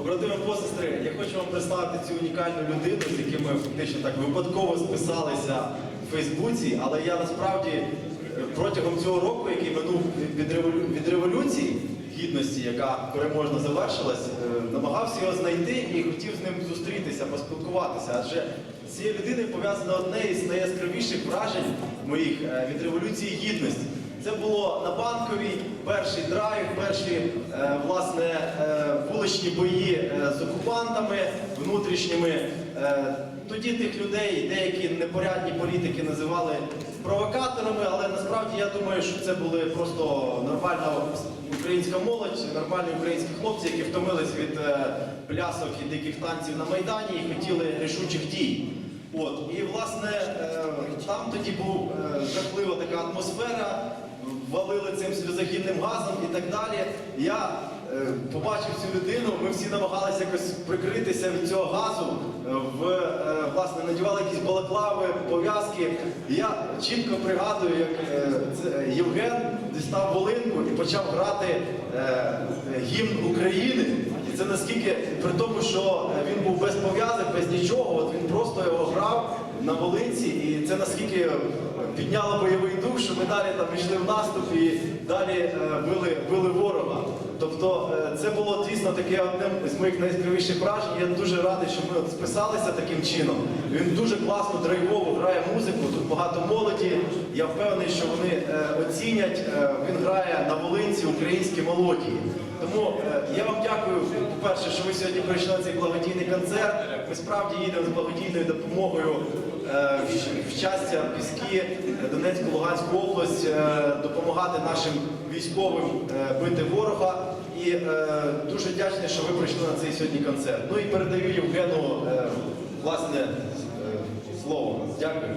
Побратими посестри, я хочу вам представити цю унікальну людину, з яким ми фактично так випадково списалися в Фейсбуці, але я насправді е, протягом цього року, який минув від, револю- від революції гідності, яка переможно завершилась, е, намагався його знайти і хотів з ним зустрітися, поспілкуватися. Адже з цією людиною пов'язано одне із найяскравіших вражень моїх е, від революції гідності. Це було на банковій перший драйв, перші власне вуличні бої е, з окупантами внутрішніми. Е, тоді тих людей, деякі непорядні політики називали провокаторами, але насправді я думаю, що це були просто нормальна українська молодь, нормальні українські хлопці, які втомились від е, плясок і диких танців на майдані і хотіли рішучих дій. От і власне там тоді був жахлива така атмосфера, валили цим сльозогінним газом і так далі. Я побачив цю людину, ми всі намагалися якось прикритися від цього газу, е, в е, власне надівали якісь балаклави, пов'язки. Я чітко пригадую, як е, Євген дістав волинку і почав грати е, гімн України. І це наскільки, при тому, що е, він був без пов'язок, без нічого, от він просто його грав на волинці, і це наскільки підняло бойовий дух, що ми далі там йшли в наступ і далі е, били, били ворога. Тобто е, це було дійсно таке одне з моїх найяскравіших вражень. Я дуже радий, що ми от списалися таким чином. Він дуже класно, драйвово грає музику, тут багато молоді. Я впевнений, що вони е, оцінять. Він грає українські мелодії. Тому е, я вам дякую, по-перше, що ви сьогодні прийшли на цей благодійний концерт. Ми справді їдемо з благодійною допомогою е, в- щастя, Піски, е, Донецьку, Луганську область, допомагати нашим військовим бити ворога. І дуже вдячний, що ви прийшли на цей сьогодні концерт. Ну і передаю Євгену власне слово. Дякую.